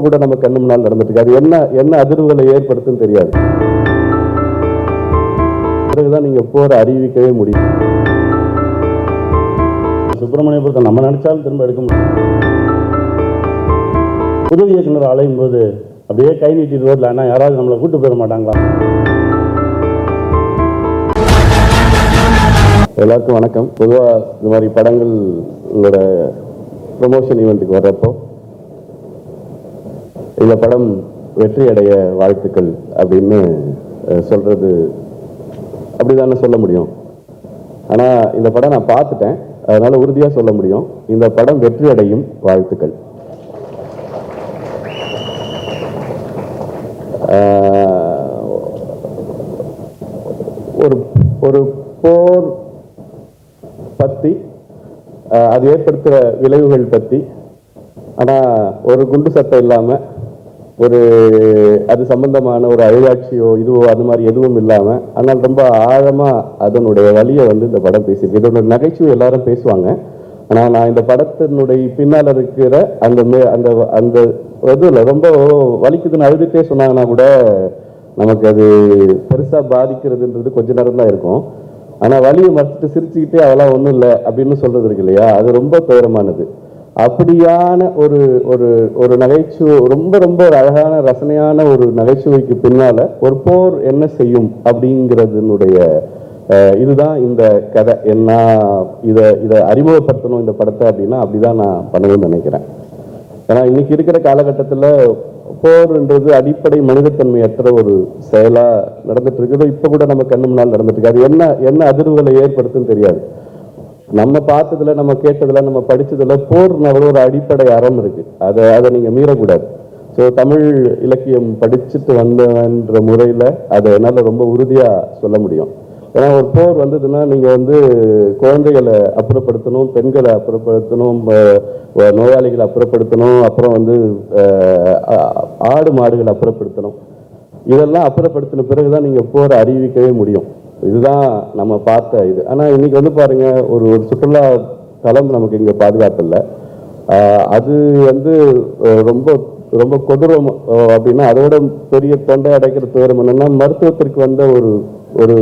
கூட நம்ம கண்ணு முன்னால் நடந்துட்டு அது என்ன என்ன அதிர்வுகளை ஏற்படுத்துன்னு தெரியாது. பிறகுதான் நீங்க போற அறிவிக்கவே முடியும். சுப்பிரமணியபுரத்தை நம்ம நினைச்சாலும் திரும்ப எடுக்க முடியும். புது இயக்குனர் அலையும் போது அப்படியே கை நீட்டி ரோட்ல ஆனா யாராவது நம்மளை கூட்டு போயிட மாட்டாங்களா? எல்லாருக்கும் வணக்கம். பொதுவா இந்த மாதிரி படங்கள் உங்களோட ப்ரொமோஷன் ஈவெண்ட்டுக்கு வர்றப்போ இந்த படம் வெற்றி அடைய வாழ்த்துக்கள் அப்படின்னு சொல்றது அப்படிதானே சொல்ல முடியும். ஆனா இந்த படம் நான் பார்த்துட்டேன். அதனால உறுதியா சொல்ல முடியும். இந்த படம் வெற்றி அடையும் வாழ்த்துக்கள் ஒரு ஒரு போர் பத்தி அது ஏற்படுத்துகிற விளைவுகள் பத்தி ஆனா ஒரு குண்டு சத்தம் இல்லாமல் ஒரு அது சம்பந்தமான ஒரு அழுகாட்சியோ இதுவோ அது மாதிரி எதுவும் இல்லாமல் ஆனால் ரொம்ப ஆழமாக அதனுடைய வழியை வந்து இந்த படம் பேசியிருக்கு. இதோட நகைச்சுவை எல்லாரும் பேசுவாங்க. ஆனால் நான் இந்த படத்தினுடைய பின்னால் இருக்கிற அந்த மே- அந்த அந்த இதில் ரொம்ப வலிக்குதுன்னு அழுதுகிட்டே சொன்னாங்கன்னா கூட நமக்கு அது பெருசாக பாதிக்கிறதுன்றது கொஞ்ச நேரம் தான் இருக்கும். ஆனால் வலியை மறைச்சிட்டு சிரிச்சுக்கிட்டே அதெல்லாம் ஒன்றும் இல்லை அப்படின்னு சொல்கிறது இருக்கு இல்லையா? அது ரொம்ப துயரமானது. அப்படியான ஒரு ஒரு ஒரு நகைச்சுவை ரொம்ப ரொம்ப ஒரு அழகான ரசனையான ஒரு நகைச்சுவைக்கு பின்னால ஒரு போர் என்ன செய்யும் அப்படிங்கிறதுனுடைய அஹ், இதுதான் இந்த கதை. என்ன இதை இதை அறிமுகப்படுத்தணும் இந்த படத்தை அப்படின்னா அப்படிதான் நான் பண்ணணும்னு நினைக்கிறேன். ஏன்னா இன்னைக்கு இருக்கிற காலகட்டத்தில் போர்ன்றது அடிப்படை மனிதத்தன்மையற்ற ஒரு செயலா நடந்துட்டு இருக்குது. இப்போ கூட நம்ம கண்ணு முன்னால் நடந்துட்டு இருக்கு. அது என்ன என்ன அதிர்வுகளை ஏற்படுத்துன்னு தெரியாது. நம்ம பார்த்ததுல நம்ம கேட்டதுல நம்ம படித்ததில் போர்னால ஒரு அடிப்படை அறம் இருக்கு. அதை அதை நீங்கள் மீறக்கூடாது. ஸோ தமிழ் இலக்கியம் படிச்சுட்டு வந்தன்ற முறையில் அதை என்னால் ரொம்ப உறுதியாக சொல்ல முடியும். ஏன்னா ஒரு போர் வந்ததுன்னா நீங்கள் வந்து குழந்தைகளை அப்புறப்படுத்தணும் பெண்களை அப்புறப்படுத்தணும் நோயாளிகளை அப்புறப்படுத்தணும் அப்புறம் வந்து ஆடு மாடுகளை அப்புறப்படுத்தணும். இதெல்லாம் அப்புறப்படுத்தின பிறகுதான் நீங்கள் போரை அறிவிக்கவே முடியும். இதுதான் நம்ம பார்த்த இது. ஆனால் இன்றைக்கி வந்து பாருங்க ஒரு ஒரு சுற்றுலா தலம் நமக்கு இங்கே பாதுகாப்பு இல்லை அது வந்து ரொம்ப ரொம்ப கொடூரம் அப்படின்னா அதோட பெரிய தொண்டை அடைக்கிற தவிர என்னென்னா மருத்துவத்திற்கு வந்த ஒரு ஒரு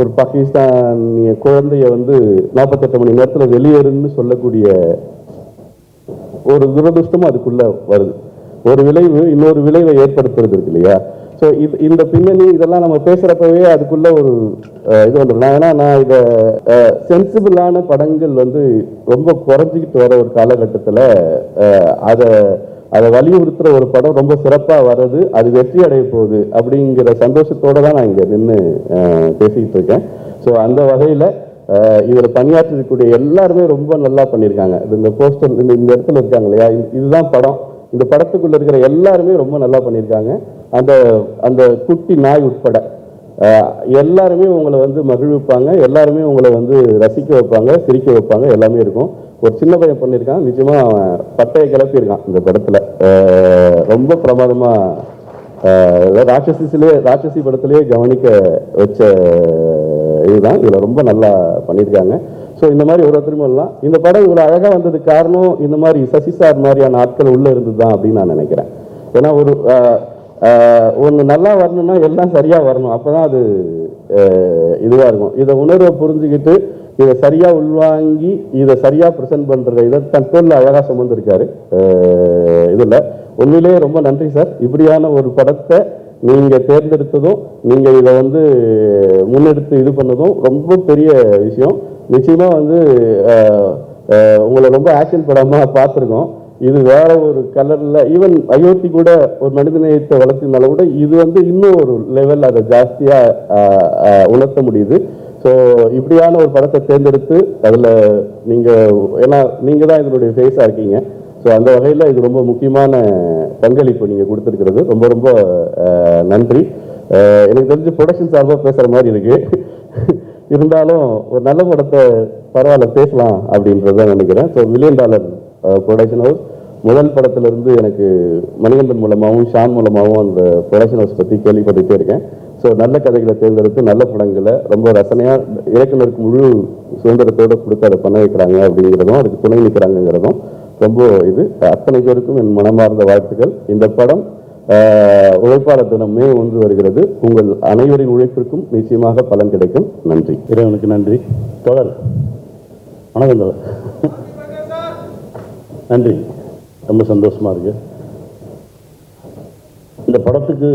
ஒரு பாகிஸ்தானிய குழந்தைய வந்து நாற்பத்தெட்டு மணி நேரத்தில் வெளியேறுன்னு சொல்லக்கூடிய ஒரு துரதிருஷ்டமும் அதுக்குள்ளே வருது. ஒரு விளைவு இன்னொரு விளைவை ஏற்படுத்துறது இருக்கு இல்லையா? ஸோ இது இந்த பின்னணி இதெல்லாம் நம்ம பேசுகிறப்பவே அதுக்குள்ள ஒரு இது வந்துடும் நான் ஏன்னா நான் இதை சென்சிபிளான படங்கள் வந்து ரொம்ப குறைஞ்சிக்கிட்டு வர ஒரு காலகட்டத்தில் அதை அதை வலியுறுத்துகிற ஒரு படம் ரொம்ப சிறப்பாக வர்றது அது வெற்றி அடைய போகுது அப்படிங்கிற சந்தோஷத்தோடு தான் நான் இங்கே நின்று பேசிக்கிட்டு இருக்கேன். ஸோ அந்த வகையில் இதில் பணியாற்றக்கூடிய பணியாற்றிருக்கக்கூடிய எல்லாருமே ரொம்ப நல்லா பண்ணியிருக்காங்க. இது இந்த போஸ்டர் இந்த இந்த இடத்துல இருக்காங்க இல்லையா? இதுதான் படம். இந்த படத்துக்குள்ளே இருக்கிற எல்லாருமே ரொம்ப நல்லா பண்ணியிருக்காங்க. அந்த அந்த குட்டி நாய் உட்பட. எல்லாருமே உங்களை வந்து மகிழ்விப்பாங்க எல்லாருமே உங்களை வந்து ரசிக்க வைப்பாங்க சிரிக்க வைப்பாங்க எல்லாமே இருக்கும். ஒரு சின்ன பையன் பண்ணியிருக்கான் நிச்சயமாக அவன் பட்டையை கிளப்பியிருக்கான் இந்த படத்துல. ரொம்ப பிரமாதமா ராட்சசிலே ராட்சசி படத்திலேயே கவனிக்க வச்ச இதுதான். இதுல ரொம்ப நல்லா பண்ணியிருக்காங்க. ஸோ இந்த மாதிரி ஒரு ஒருத்தருமே இந்த படம் இவ்வளோ அழகா வந்ததுக்கு காரணம் இந்த மாதிரி சசி சார் மாதிரியான ஆட்கள் உள்ள இருந்தது தான் அப்படின்னு நான் நினைக்கிறேன். ஏன்னா ஒரு ஒன்று நல்லா வரணும்னா எல்லாம் சரியாக வரணும். அப்போ தான் அது இதுவாக இருக்கும். இதை உணர்வை புரிஞ்சுக்கிட்டு இதை சரியாக உள்வாங்கி இதை சரியாக ப்ரெசென்ட் பண்ற இதை தன் தோல்ல அழகாக சுமந்துருக்காரு இதில். உண்மையிலேயே ரொம்ப நன்றி சார் இப்படியான ஒரு படத்தை நீங்கள் தேர்ந்தெடுத்ததும் நீங்கள் இதை வந்து முன்னெடுத்து இது பண்ணதும் ரொம்ப பெரிய விஷயம். நிச்சயமாக வந்து உங்களை ரொம்ப ஆக்ஷன் படமாக பார்த்துருக்கோம். இது வேற ஒரு கலர்ல ஈவன் அயோத்தி கூட ஒரு மனிதநேயத்தை வளர்த்தினால கூட இது வந்து இன்னும் ஒரு லெவல் அதை ஜாஸ்தியா உணர்த்த முடியுது. ஸோ இப்படியான ஒரு படத்தை தேர்ந்தெடுத்து அதில் நீங்கள் ஏன்னா நீங்கள் தான் இதனுடைய ஃபேஸாக இருக்கீங்க. ஸோ அந்த வகையில் இது ரொம்ப முக்கியமான பங்களிப்பு நீங்கள் கொடுத்துருக்கிறது. ரொம்ப ரொம்ப நன்றி. எனக்கு தெரிஞ்சு ப்ரொடக்ஷன் சார்பாக பேசுகிற மாதிரி இருக்கு. இருந்தாலும் ஒரு நல்ல படத்தை பரவாயில்ல பேசலாம் அப்படின்றத நினைக்கிறேன். So million dollar production house முதல் படத்திலிருந்து எனக்கு மணிகண்டன் மூலமாகவும் ஷான் மூலமாகவும் அந்த ப்ரொடக்ஷன் ஹவுஸ் பற்றி கேள்விப்பட்டுகிட்டே இருக்கேன். ஸோ நல்ல கதைகளை தேர்ந்தெடுத்து நல்ல படங்களை ரொம்ப ரசனையாக இயக்குனருக்கு முழு சுதந்திரத்தோட கொடுத்து அதை பண்ண வைக்கிறாங்க அப்படிங்கிறதும் அதுக்கு துணை நிற்கிறாங்கிறதும் ரொம்ப இது. அத்தனை பேருக்கும் என் மனமார்ந்த வாழ்த்துக்கள். இந்த படம் உழைப்பாளர் தினம் மே ஒன்று வருகிறது. உங்கள் அனைவரின் உழைப்பிற்கும் நிச்சயமாக பலன் கிடைக்கும். நன்றி. இறைவனுக்கு நன்றி. தொடர் வணக்கம் தொடர் நன்றி. ரொம்ப சந்தோஷமாக இருக்கு. இந்த படத்துக்கு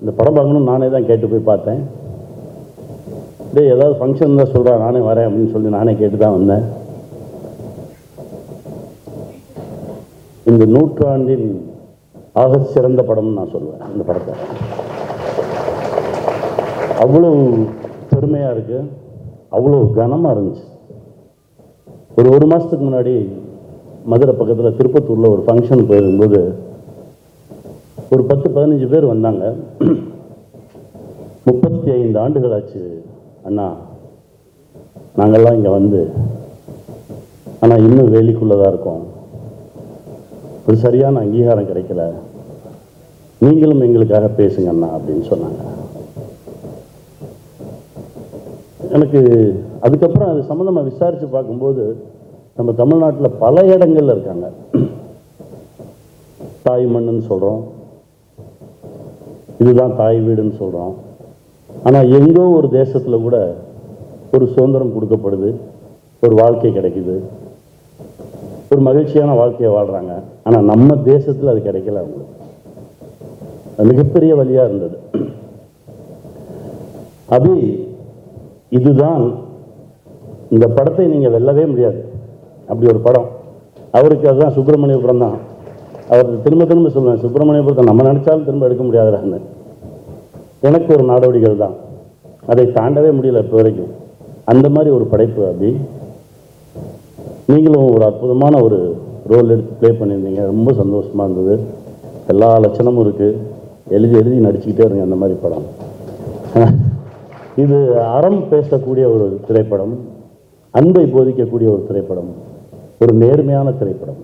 இந்த படம் பார்க்கணும்னு நானே தான் கேட்டு போய் பார்த்தேன். டேய் ஏதாவது ஃபங்க்ஷன் தான் சொல்கிறேன் நானே வரேன் அப்படின்னு சொல்லி நானே கேட்டு தான் வந்தேன். இந்த நூற்றாண்டின் ஆக சிறந்த படம்னு நான் சொல்லுவேன் இந்த படத்தை. அவ்வளோ பெருமையாக இருக்குது அவ்வளோ கனமாக இருந்துச்சு. ஒரு ஒரு மாதத்துக்கு முன்னாடி மதுரை பக்கத்தில் திருப்பத்தூரில் ஒரு ஃபங்க்ஷன் போயிருக்கும்போது ஒரு பத்து பதினஞ்சு பேர் வந்தாங்க. முப்பத்தி ஐந்து ஆண்டுகள் ஆச்சு அண்ணா. நாங்கள்லாம் இங்கே வந்து. ஆனால் இன்னும் வேலிக்குள்ளே தான் இருக்கோம். ஒரு சரியான அங்கீகாரம் கிடைக்கல. நீங்களும் எங்களுக்காக பேசுங்க அண்ணா அப்படின்னு சொன்னாங்க. எனக்கு அதுக்கப்புறம் அது சம்மந்தமாக விசாரித்து பார்க்கும்போது நம்ம தமிழ்நாட்டில் பல இடங்கள்ல இருக்காங்க. தாய் மண்ணுன்னு சொல்கிறோம் இதுதான் தாய் வீடுன்னு சொல்கிறோம் ஆனால் எங்கோ ஒரு தேசத்தில் கூட ஒரு சுதந்திரம் கொடுக்கப்படுது. ஒரு வாழ்க்கை கிடைக்குது. ஒரு மகிழ்ச்சியான வாழ்க்கையை வாழ்கிறாங்க ஆனால் நம்ம தேசத்தில் அது கிடைக்கல அவங்களுக்கு. அது மிகப்பெரிய வழியாக இருந்தது. அது இதுதான் இந்த படத்தை நீங்கள் வெல்லவே முடியாது. அப்படி ஒரு படம். அவருக்கு அதுதான் சுப்பிரமணியபுரம் தான். அவர் திரும்ப திரும்ப சொல்லுவேன் சுப்பிரமணியபுரத்தை நம்ம நினைச்சாலும் திரும்ப எடுக்க முடியாதுறான்னு எனக்கு ஒரு நாடோடிகள் தான். அதை தாண்டவே முடியல இப்போ வரைக்கும். அந்த மாதிரி ஒரு படைப்பு அப்படி நீங்களும் ஒரு அற்புதமான ஒரு ரோல் எடுத்து ப்ளே பண்ணியிருந்தீங்க. ரொம்ப சந்தோஷமா இருந்தது. எல்லா லட்சணமும் இருக்குது எழுதி எழுதி நடிச்சுக்கிட்டே இருங்க அந்த மாதிரி படம். இது அறம் பேசக்கூடிய ஒரு திரைப்படம். அன்பை போதிக்கக்கூடிய ஒரு திரைப்படம். ஒரு நேர்மையான திரைப்படம்.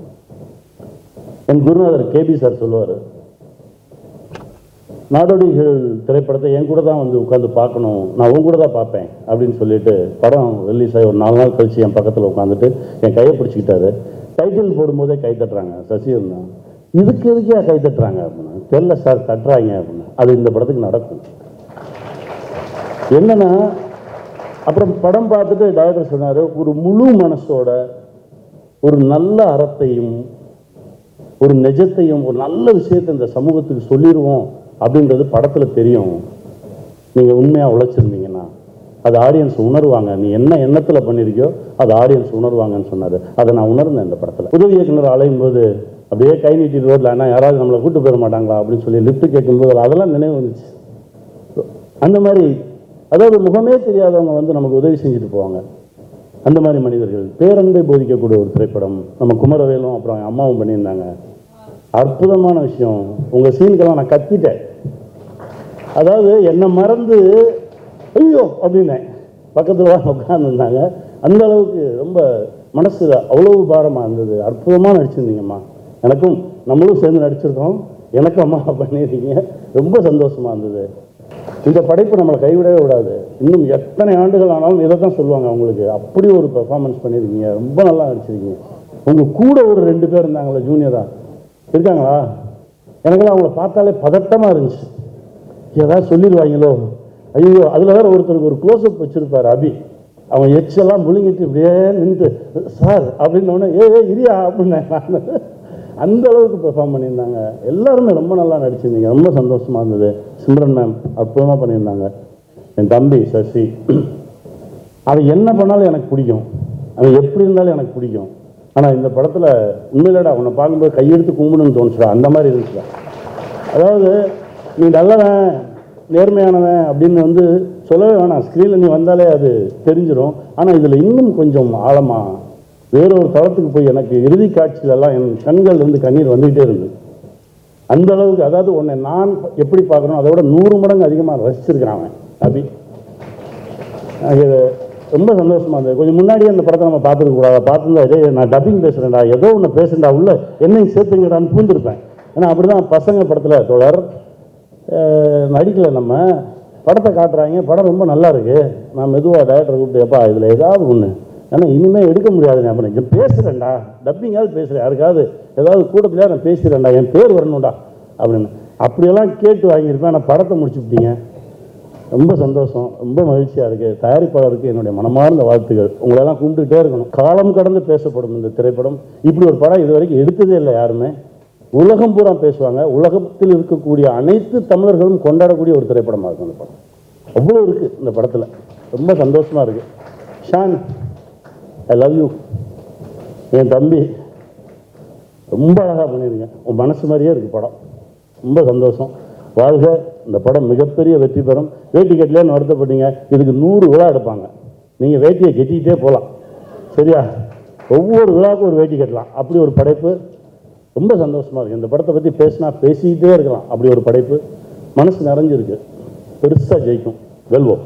என் குருநாதர் கேபி சார் சொல்லுவார் நாடோடிகள் திரைப்படத்தை என் கூட தான் வந்து உட்காந்து பார்க்கணும் நான் உன் கூட தான் பார்ப்பேன் அப்படின்னு சொல்லிட்டு படம் ரிலீஸ் ஆகி ஒரு நாலு நாள் கழிச்சு என் பக்கத்தில் உட்காந்துட்டு என் கையை பிடிச்சிக்கிட்டாரு. டைட்டில் போடும்போதே கை தட்டுறாங்க சசிகரன் இதுக்கு எதுக்கே கை தட்டுறாங்க? அப்படின்னு. தெரில சார் தட்டுறாங்க அப்படின்னு. அது இந்த படத்துக்கு நடக்கும். என்னன்னா அப்புறம் படம் பார்த்துட்டு டைரக்டர் சொன்னார் ஒரு முழு மனசோட ஒரு நல்ல அறத்தையும் ஒரு நிஜத்தையும் ஒரு நல்ல விஷயத்தை இந்த சமூகத்துக்கு சொல்லிடுவோம் அப்படின்றது படத்தில் தெரியும். நீங்கள் உண்மையாக உழைச்சிருந்தீங்கன்னா அது ஆடியன்ஸ் உணர்வாங்க. நீ என்ன எண்ணத்தில் பண்ணியிருக்கியோ அது ஆடியன்ஸ் உணர்வாங்கன்னு சொன்னார். அதை நான் உணர்ந்தேன் இந்த படத்தில். உதவி இயக்குனர் அலையும் போது அப்படியே கை நீட்டி ரோட்டில் ஆனால் யாராவது நம்மளை கூட்டு போயிட மாட்டாங்களா? அப்படின்னு சொல்லி லிஃப்ட் கேட்கும்போது அதெல்லாம் நினைவு வந்துச்சு. அந்த மாதிரி அதாவது முகமே தெரியாதவங்க வந்து நமக்கு உதவி செஞ்சுட்டு போவாங்க. அந்த மாதிரி மனிதர்கள் பேரன்பை போதிக்கக்கூடிய ஒரு திரைப்படம் நம்ம குமரவேலும் அப்புறம் அம்மாவும் பண்ணியிருந்தாங்க. அற்புதமான விஷயம். உங்கள் சீனுக்கெல்லாம் நான் கத்திட்டேன். அதாவது என்னை மறந்து ஐயோ அப்படின்னேன். பக்கத்தில் தான் உட்காந்துருந்தாங்க அந்த அளவுக்கு ரொம்ப மனசில் அவ்வளவு பாரமாக இருந்தது. அற்புதமாக நடிச்சிருந்தீங்கம்மா. எனக்கும் நம்மளும் சேர்ந்து நடிச்சிருக்கோம். எனக்கும் அம்மா பண்ணியிருக்கீங்க. ரொம்ப சந்தோஷமாக இருந்தது. இந்த படைப்பு நம்மளை கைவிடவே விடாது இன்னும் எத்தனை ஆண்டுகள் ஆனாலும் இதை தான் சொல்லுவாங்க அவங்களுக்கு. அப்படி ஒரு பெர்ஃபார்மன்ஸ் பண்ணியிருக்கீங்க. ரொம்ப நல்லா நடிச்சிருக்கீங்க. உங்கள் கூட ஒரு ரெண்டு பேர் இருந்தாங்களே ஜூனியராக இருக்காங்களா? எனக்கெல்லாம் அவங்கள பார்த்தாலே பதட்டமாக இருந்துச்சு. ஏதாவது சொல்லிடுவாங்களோ? ஐயோ அதில் வேறு ஒருத்தருக்கு ஒரு க்ளோஸ்அப் வச்சுருப்பார் அபி. அவன் எச்செல்லாம் முழுங்கிட்டு இப்படியே நின்று சார் அப்படின்னோடனே ஏ ஏ இரியா அப்படின்னு நான். அந்த அளவுக்கு பெர்ஃபார்ம் பண்ணியிருந்தாங்க. எல்லாருமே ரொம்ப நல்லா நடிச்சிருந்தீங்க. ரொம்ப சந்தோஷமா இருந்தது. சிம்ரன் மேம் அற்புதமாக பண்ணியிருந்தாங்க. என் தம்பி சசி. அவன் என்ன பண்ணாலும் எனக்கு பிடிக்கும். அவன் எப்படி இருந்தாலும் எனக்கு பிடிக்கும். ஆனால் இந்த படத்தில் உண்மையிலடா அவனை பார்க்கும்போது கையெடுத்து கும்பிடுன்னு தோணுச்சுடா. அந்த மாதிரி இருந்துச்சுடா. அதாவது நீ நல்லவன் நேர்மையானவன் அப்படின்னு வந்து சொல்லவே வேணாம். ஸ்க்ரீனில் நீ வந்தாலே அது தெரிஞ்சிடும் ஆனால் இதில் இன்னும் கொஞ்சம் ஆழமாக வேறொரு தளத்துக்கு போய் எனக்கு இறுதி காட்சியிலெல்லாம் என் கண்கள் வந்து கண்ணீர் வந்துகிட்டே இருந்தது. அந்த அளவுக்கு அதாவது உன்னை நான் எப்படி பார்க்குறோம் அதை விட நூறு மடங்கு அதிகமாக ரசிச்சிருக்கிறான் அவன் அபி. எனக்கு ரொம்ப சந்தோஷமா இருந்தது. கொஞ்சம் முன்னாடியே அந்த படத்தை நம்ம பார்த்துருக்க கூடாது. பார்த்துருந்தா இதே நான் டப்பிங் பேசுகிறேன்டா ஏதோ ஒன்று பேசுகிறா உள்ள என்னையும் சேர்த்துங்கடான்னு பூந்திருப்பேன் ஏன்னா அப்படிதான் பசங்க படத்தில் தொடர் நடிக்கலை நம்ம. படத்தை காட்டுறாங்க. படம் ரொம்ப நல்லா இருக்கு. நான் மெதுவாக டேரக்டர் கூப்பிட்டு எப்பா இதில் ஏதாவது ஒன்று ஏன்னா இனிமேல் எடுக்க முடியாது நான் நான் பேசுகிறேன்டா டப்பிங்காவது பேசுகிறேன் யாருக்காவது ஏதாவது கூட்டத்திலே நான் பேசுகிறேன்டா என் பேர் வரணும்டா அப்படின்னு. அப்படியெல்லாம் கேட்டு வாங்கியிருப்பேன். ஆனால் படத்தை முடிச்சுப்பிட்டீங்க ரொம்ப சந்தோஷம். ரொம்ப மகிழ்ச்சியாக இருக்குது தயாரிப்பாளருக்கு என்னுடைய மனமார்ந்த வாழ்த்துக்கள். உங்களெல்லாம் கும்பிட்டுட்டே இருக்கணும். காலம் கடந்து பேசப்படும் இந்த திரைப்படம். இப்படி ஒரு படம் இது வரைக்கும் எடுத்ததே இல்லை யாருமே. உலகம் பூரா பேசுவாங்க. உலகத்தில் இருக்கக்கூடிய அனைத்து தமிழர்களும் கொண்டாடக்கூடிய ஒரு திரைப்படமாக இருக்கும் இந்த படம். அவ்வளோ இருக்குது இந்த படத்தில். ரொம்ப சந்தோஷமாக இருக்குது ஷான் ஐ லவ் யூ என் தம்பி ரொம்ப அழகாக பண்ணிருங்க உன் மனசு மாதிரியே இருக்குது படம். ரொம்ப சந்தோஷம். வாழ்க. இந்த படம் மிகப்பெரிய வெற்றி பெறும். வேட்டி கட்டலேன்னு வருத்தப்பட்டீங்க. இதுக்கு நூறு விழா எடுப்பாங்க. நீங்கள் வேட்டியை கட்டிக்கிட்டே போகலாம். சரியா? ஒவ்வொரு விழாவுக்கும் ஒரு வேட்டி கட்டலாம். அப்படி ஒரு படைப்பு. ரொம்ப சந்தோஷமாக இருக்குது இந்த படத்தை பற்றி பேசினா பேசிக்கிட்டே இருக்கலாம். அப்படி ஒரு படைப்பு. மனசு நிறைஞ்சிருக்கு. பெருசாக ஜெயிக்கும். வெல்வோம்.